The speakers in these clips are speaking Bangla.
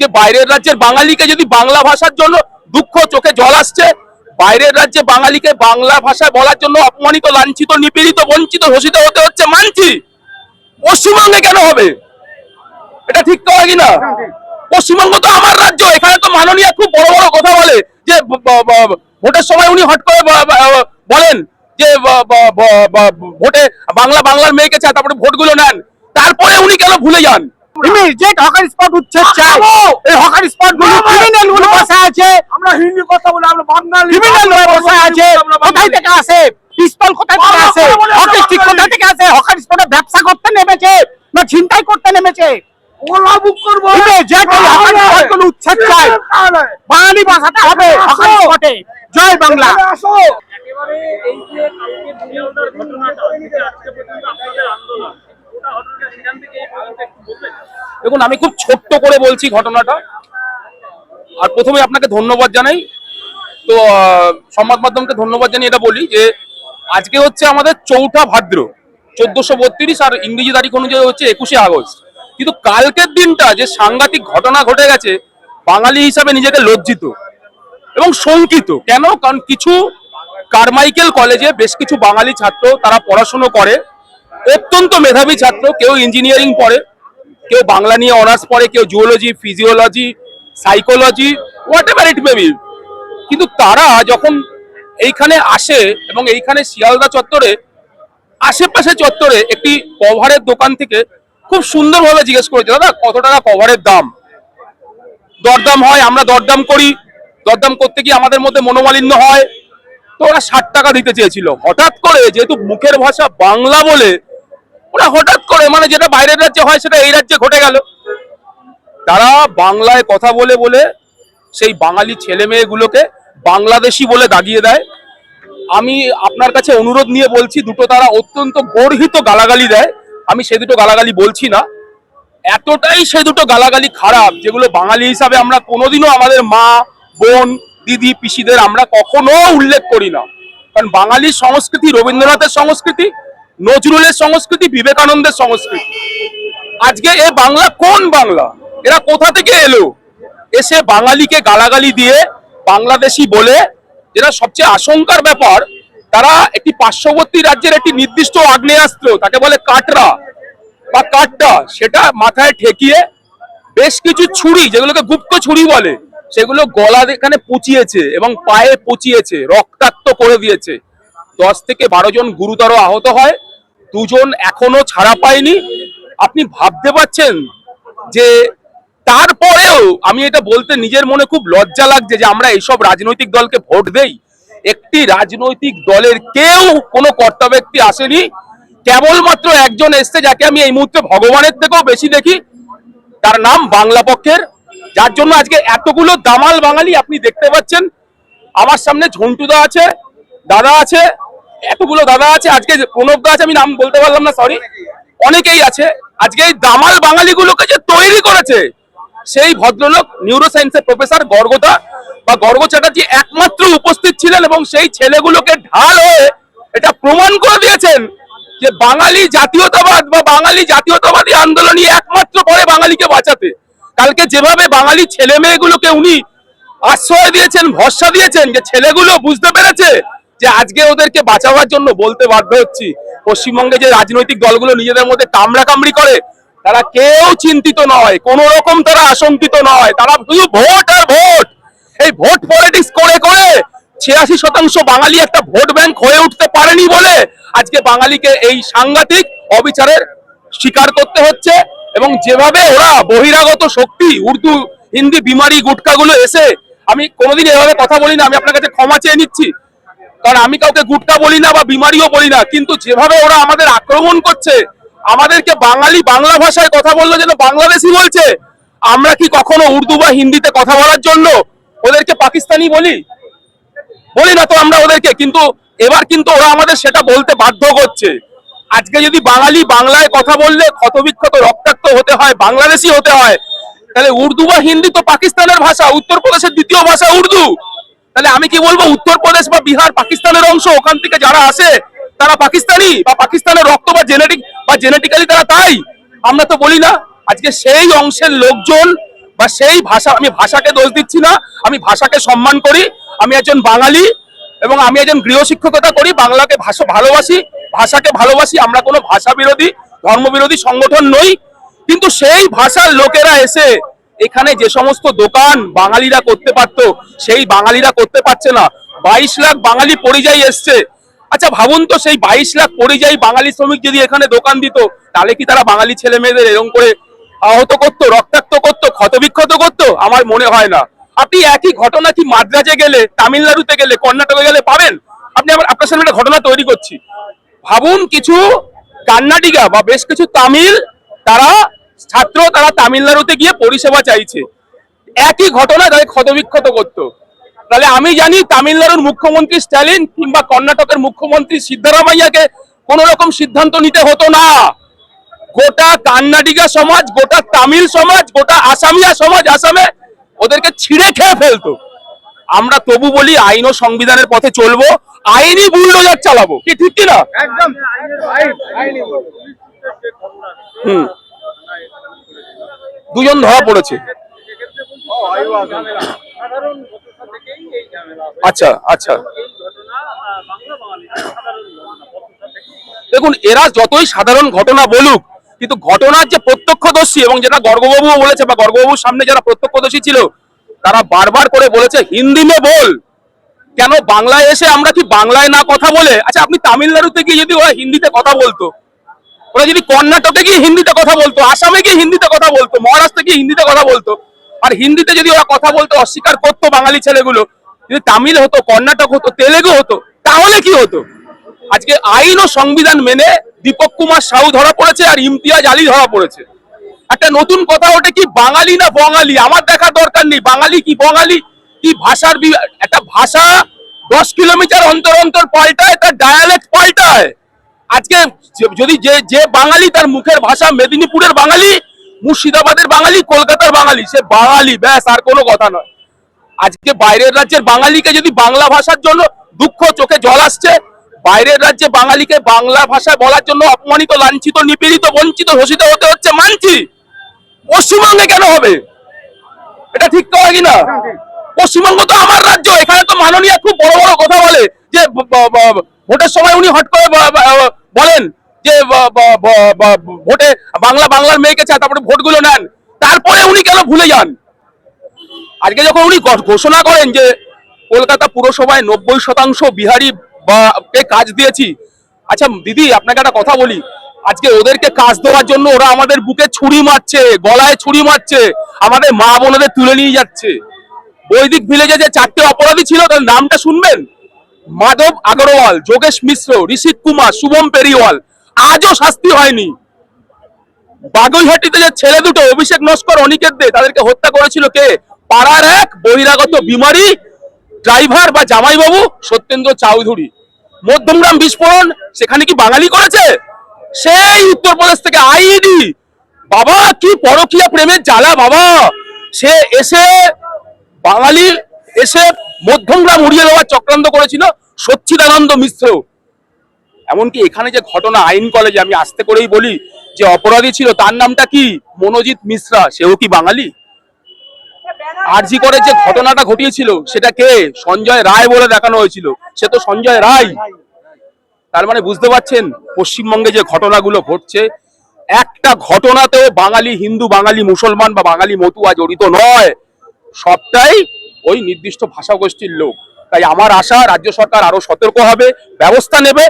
যে বাইরের রাজ্যের বাঙালিকে যদি বাংলা ভাষার জন্য দুঃখ চোখে জল আসছে, বাইরের রাজ্যে বাঙালিকে বাংলা ভাষায় বলার জন্য অপমানিত, লাঞ্ছিত, নিপীড়িত, বঞ্চিত, শোষিত হতে হচ্ছে মানছি। পশ্চিমবঙ্গে কেন হবে? এটা ঠিক তো হয় কিনা? পশ্চিমবঙ্গ তো আমার রাজ্য, এখানে তো মাননীয় খুব বড় বড় কথা বলে, যে ভোটের সময় উনি হট করে বলেন যে ভোটে বাংলা, বাংলার মেয়েকে চায়, তারপরে ভোটগুলো নেন, তারপরে উনি কেন ভুলে যান? ইমিডিয়েট হকার স্পট উচ্ছেদ চাই। এই হকার স্পটগুলো ক্রিমিনালগুলো বসে আছে। আমরা হিন্দি কথা বলে আমরা বাঙালি ক্রিমিনাল বসে আছে। কোথায় থেকে আসে? পিস্তল কোথায় থেকে আসে? হকি স্টিক কোথায় থেকে আসে? হকার স্পটে ব্যবসা করতে নেমেছে না ছিনতাই করতে নেমেছে? হকার উচ্ছেদ চাই। বাঙালি ভাষাতে হবে হকার স্পটে জয় বাংলা। এই যে কালকে ঘটনাটা আজকে পর্যন্ত আপনাদের আন্দোলন ওটা ঘটনাটা সেখান থেকে এই পর্যন্ত একটু বলবেন দেখুন, আমি খুব ছোট্ট করে বলছি ঘটনাটা। আর প্রথমে আপনাকে ধন্যবাদ জানাই। তো সংবাদ মাধ্যমকে ধন্যবাদ জানিয়ে এটা বলি যে, আজকে হচ্ছে আমাদের চৌঠা ভাদ্র, চোদ্দশো বত্রিশ আর ইংরেজি তারিখ অনুযায়ী হচ্ছে একুশে আগস্ট। কিন্তু কালকের দিনটা যে সাংঘাতিক ঘটনা ঘটে গেছে, বাঙালি হিসাবে নিজেকে লজ্জিত এবং শঙ্কিত। কেন? কারণ কিছু কারমাইকেল কলেজে বেশ কিছু বাঙালি ছাত্র তারা পড়াশুনো করে। অত্যন্ত মেধাবী ছাত্র, কেউ ইঞ্জিনিয়ারিং পড়ে। কেউ বাংলা নিয়ে অনার্স পড়ে, কেউ zoology physiology psychology whatever it maybe কিন্তু তারা যখন এইখানে আসে এবং এইখানে শিয়ালদা চত্বরে, আশেপাশে চত্বরে একটি কভারের দোকান থেকে খুব সুন্দরভাবে জিজ্ঞেস করেছে, দাদা, কত টাকা কভারের দাম? দরদাম হয়, আমরা দরদাম করি। দরদাম করতে গিয়ে আমাদের মধ্যে মনোমালিন্য হয়। তো ওরা ষাট টাকা দিতে চেয়েছিল। হঠাৎ করে যেহেতু মুখের ভাষা বাংলা বলে ওরা হঠাৎ করে মানে যেটা বাইরের রাজ্যে হয় সেটা এই রাজ্যে ঘটে গেল। তারা বাংলায় কথা বলে বলে সেই বাঙালি ছেলে মেয়েগুলোকে বাংলাদেশি বলে দাগিয়ে দেয়। আমি আপনার কাছে অনুরোধ নিয়ে বলছি, দুটো তারা অত্যন্ত গর্হিত গালাগালি দেয়। আমি সে দুটো গালাগালি বলছি না। এতটাই সে দুটো গালাগালি খারাপ, যেগুলো বাঙালি হিসাবে আমরা কোনোদিনও আমাদের মা, বোন, দিদি, পিসিদের আমরা কখনো উল্লেখ করি না। কারণ বাঙালির সংস্কৃতি রবীন্দ্রনাথের সংস্কৃতি নজরুলের সংস্কৃতি, বিবেকানন্দের সংস্কৃতি। আজকে এ বাংলা কোন বাংলা? এরা কোথা থেকে এলো? এসে বাঙালিকে গালাগালি দিয়ে বাংলাদেশি বলে যেটা সবচেয়ে আশঙ্কার ব্যাপার, তারা একটি পার্শ্ববর্তী রাজ্যের একটি নির্দিষ্ট আগ্নেয়াস্ত্র, তাকে বলে কাটরা বা কাটটা, সেটা মাথায় ঠেকিয়ে বেশ কিছু ছুরি, যেগুলোকে গুপ্ত ছুরি বলে, সেগুলো গলা এখানে পুচিয়েছে এবং পায়ে পুচিয়েছে, রক্তাক্ত করে দিয়েছে। দশ থেকে বারো জন গুরুতর আহত হয়। দুজন এখনও ছাড়া পায়নি। আপনি ভাবতে পারছেন যে তারপরেও আমি এটা বলতে নিজের মনে খুব লজ্জা লাগছে যে আমরা এইসব রাজনৈতিক দলকে ভোট দেই। একটি রাজনৈতিক দলের কেউ কোনো কর্তা ব্যক্তি আসেনি। কেবলমাত্র একজন এসছে যাকে আমি এই মুহূর্তে ভগবানের থেকেও বেশি দেখি। তার নাম বাংলা পক্ষের। যার জন্য আজকে এতগুলো দামাল বাঙালি আপনি দেখতে পাচ্ছেন। আমার সামনে ঝন্টুদা আছে, দাদা আছে এতগুলো দাদা আছে, আজকে প্রণব দা আছে আমি নাম বলতে পারলাম না সরি অনেকেই আছে। আজকে এই দামাল বাঙালিগুলোকে যে তৈরি করেছে, সেই ভদ্রলোক নিউরো সায়েন্সের প্রফেসর গর্গদা বা গর্গ চ্যাটার্জি একমাত্র উপস্থিত ছিলেন এবং সেই ছেলেগুলোকে ঢাল হয়ে এটা প্রমাণ করে দিয়েছেন যে বাঙালি জাতীয়তাবাদ বা বাঙালি জাতীয়তাবাদী আন্দোলনই একমাত্র পরে বাঙালিকে বাঁচাতে। কালকে যেভাবে বাঙালি ছেলে মেয়েগুলোকে উনি আশ্রয় দিয়েছেন, ভরসা দিয়েছেন যে ছেলেগুলো বুঝতে পেরেছে যে আজকে ওদেরকে বাঁচাবার জন্য বলতে বাধ্য হচ্ছি। পশ্চিমবঙ্গে যে রাজনৈতিক দলগুলো নিজেদের মধ্যে কামড়া কামড়ি করে, তারা কেউ চিন্তিত নয়, কোন রকম তারা আশঙ্কিত নয়। তারা শুধু ভোট আর ভোট। এই ভোট পলিটিক্স করে করে ছিয়াশি শতাংশ বাঙালি একটা ভোট ব্যাংক হয়ে উঠতে পারেনি বলে আজকে বাঙালিকে এই সাংঘাতিক অবিচারের স্বীকার করতে হচ্ছে এবং যেভাবে ওরা বহিরাগত শক্তি, উর্দু, হিন্দি, বিমারি গুটকাগুলো এসে, আমি কোনোদিন এভাবে কথা বলি না আমি আপনার কাছে ক্ষমা চেয়ে নিচ্ছি। কারণ আমি কাউকে গুটকা বলি না বা বিমারিও বলি না, কিন্তু যেভাবে ওরা আমাদের আক্রমণ করছে, আমাদেরকে বাঙালি বাংলা ভাষায় কথা বলল যেন বাংলাদেশি বলছে, আমরা কি কখনো উর্দু বা হিন্দিতে কথা বলার জন্য ওদেরকে পাকিস্তানি বলি? বলি না তো আমরা ওদেরকে, কিন্তু এবার কিন্তু ওরা আমাদের সেটা বলতে বাধ্য করছে। আজকে যদি বাঙালি বাংলায় কথা বললে ক্ষতবিক্ষত, রক্তাক্ত হতে হয়, বাংলাদেশি হতে হয়, তাহলে উর্দু বা হিন্দি তো পাকিস্তানের ভাষা, উত্তরপ্রদেশের দ্বিতীয় ভাষা উর্দু। তাহলে আমি কি বলব, উত্তরপ্রদেশ বা বিহার পাকিস্তানের অংশ, ওখান থেকে যারা আসে, তারা পাকিস্তানি বা পাকিস্তানের রক্ত বা জেনেটিক বা জেনেটিক্যালি তারা তাই? আমরা তো বলি না, আজকে সেই অংশের লোকজন বা সেই ভাষা আমি ভাষাকে দোষ দিচ্ছি না, আমি ভাষাকে সম্মান করি, আমি একজন বাঙালি এবং আমি একজন গৃহশিক্ষকতা করি, বাংলাকে ভাষা ভালোবাসি, ভাষাকে ভালোবাসি, আমরা কোনো ভাষা বিরোধী ধর্ম বিরোধী সংগঠন নই, কিন্তু সেই ভাষার লোকেরা এসে এখানে যে সমস্ত দোকান বাঙালিরা করতে পারতো, সেই বাঙালিরা করতে পারছে না। বাইশ লাখ বাঙালি পরিযায়ী এসছে। আচ্ছা ভাবুন তো, সেই বাইশ লাখ পরিযায়ী বাঙালি শ্রমিক যদি এখানে দোকান দিত, তাহলে কি তারা বাঙালি ছেলে মেয়েদের এরকম করে আহত করতো, রক্তাক্ত করতো, ক্ষতবিক্ষত করতো? আমার মনে হয় না। আপনি একই ঘটনা কি মাদ্রাজে গেলে, তামিলনাড়ুতে গেলে, কর্ণাটকে গেলে পাবেন? আপনি আমার আপনার সামনে একটা ঘটনা তৈরি করছি। ভাবুন, কিছু কান্নাটিকা বা বেশ কিছু তামিল, তারা ছাত্র তারা তামিলনাড়ুতে গিয়ে পরিষেবা চাইছে। একই ঘটনা তাদের ক্ষতবিক্ষত করতো। তাহলে আমি জানি তামিলনাড়ুর মুখ্যমন্ত্রী স্ট্যালিন কিংবা কর্ণাটকের মুখ্যমন্ত্রী সিদ্ধারামাইয়াকে কোন রকম সিদ্ধান্ত নিতে হতো না। গোটা কান্নাডিগা সমাজ গোটা তামিল সমাজ গোটা আসামিয়া সমাজ আসামে ওদেরকে ছিঁড়ে খেয়ে ফেলতো। আমরা তবু বলি আইন ও সংবিধানের পথে চলবো আইনি বুলডোজার চালাবো। কি ঠিক কি না একদম। হুম। দুজন ধরা পড়েছে। আচ্ছা আচ্ছা। দেখুন, এরা যতই সাধারণ ঘটনা বলুক, কিন্তু ঘটনার যে প্রত্যক্ষদর্শী এবং যেটা গর্গবাবুও বলেছে বা গর্গবাবুর সামনে যারা প্রত্যক্ষদর্শী ছিল, তারা বারবার করে বলেছে, হিন্দি মে বল। কেন বাংলায় এসে আমরা কি বাংলায় না কথা বলে? আচ্ছা আপনি তামিলনাড়ুতে গিয়ে যদি ওরা হিন্দিতে কথা বলতো ওরা যদি কর্ণাটকে গিয়ে হিন্দিতে কথা বলতো, আসামে গিয়ে হিন্দিতে কথা বলতো, মহারাষ্ট্রে গিয়ে হিন্দিতে কথা বলতো, আর হিন্দিতে যদি ওরা কথা বলতো, অস্বীকার করতো বাঙালি ছেলেগুলো, যদি তামিল হতো, কর্ণাটক হতো, তেলেগু হতো, তাহলে কি হতো? আজকে আইন ও সংবিধান মেনে দীপক কুমার সাউ ধরা পড়েছে আর ইমতিয়াজ আলী ধরা পড়েছে। একটা নতুন কথা ওটা কি বাঙালি না বঙালি? আমার দেখার দরকার নেই, বাঙালি কি বঙালি? কি ভাষার একটা ভাষা দশ কিলোমিটার অন্তর অন্তর পাল্টায়, তার ডায়ালেক্ট পাল্টায়। আজকে যদি যে যে বাঙালি তার মুখের ভাষা মেদিনীপুরের বাঙালি, মুর্শিদাবাদের বাঙালি, কলকাতার বাঙালি, সে বাঙালি, ব্যাস, আর কোনো কথা নয়। আজকে বাইরের রাজ্যের বাঙালিকে যদি বাংলা ভাষার জন্য দুঃখ চোখে জল আসছে, বাইরের রাজ্যে বাঙালিকে বাংলা ভাষায় বলার জন্য অপমানিত, লাঞ্ছিত, নিপীড়িত, বঞ্চিত শোষিত হতে হচ্ছে মানছি। পশ্চিমবঙ্গে কেন হবে? এটা ঠিক কথা কিনা পশ্চিমবঙ্গ তো আমার রাজ্য, এখানে তো মাননীয় খুব বড় বড় কথা বলে, যে ভোটের সময় উনি হট করে বলেন যে ভোটে বাংলা, বাংলার মেয়েকে চায়, তারপরে ভোটগুলো নেন। তারপরে উনি কেন ভুলে যান? আজকে যখন উনি ঘোষণা করেন যে, কলকাতা পুরসভায় নব্বই শতাংশ বিহারি বা কাজ দিয়েছি আচ্ছা দিদি, আপনাকে একটা কথা বলি। আজকে ওদেরকে কাজ দেওয়ার জন্য ওরা আমাদের বুকে ছুরি মারছে, গলায় ছুরি মারছে, আমাদের মা বোনেদের তুলে নিয়ে যাচ্ছে। বৈদিক ভিলেজে যে চারটে অপরাধী ছিল, তার নামটা শুনবেন? মাধব আগরওয়াল, যোগেশ মিশ্র, ঋষিক কুমার, শুভম পেরিওয়াল আজও শাস্তি হয়নি। বাগুইহাটিতে যে ছেলে দুটো, অভিষেক নস্কর, অনিকেত দে, তাদেরকে হত্যা করেছিল কে? পাড়ার এক বহিরাগত বিমারি, ড্রাইভার বা জামাইবাবু সত্যেন্দ্র চৌধুরী মধ্যমগ্রাম বিস্ফোরণ, সেখানে কি বাঙালি করেছে? সেই উত্তরপ্রদেশ থেকে আইডি বাবা, কি পরকীয়া প্রেমের জ্বালা বাবা। সে এসে বাঙালি এসে মধ্যমগ্রাম উড়িয়ে দেওয়ার চক্রান্ত করেছিল সচ্চিদানন্দ মিশ্র। এমনকি এখানে যে ঘটনা আইন কলেজে আমি আস্তে করেই বলি, যে অপরাধী ছিল, তার নামটা কি? মনোজিৎ মিশ্রা। সেও কি বাঙালি? আরজি করে যে ঘটনাটা ঘটিয়েছিল, সেটা কে? সঞ্জয় রায় বলে দেখানো হয়েছিল। সে তো সঞ্জয় রায়। তার মানে বুঝতে পারছেন, পশ্চিমবঙ্গে যে ঘটনাগুলো ঘটছে, একটা ঘটনাতেও বাঙালি হিন্দু, বাঙালি মুসলমান বা বাঙালি মতুয়া জড়িত নয়। সবটাই ওই নির্দিষ্ট ভাষাগোষ্ঠীর লোক। তাই আমার আশা, রাজ্য সরকার আরও সতর্ক হবে, ব্যবস্থা নেবে।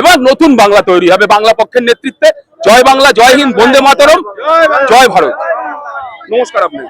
এবং নতুন বাংলা তৈরি হবে। বাংলা পক্ষের নেতৃত্বে। জয় বাংলা, জয় হিন্দ, বন্দে মাতরম, জয় ভারত। নমস্কার আপনি।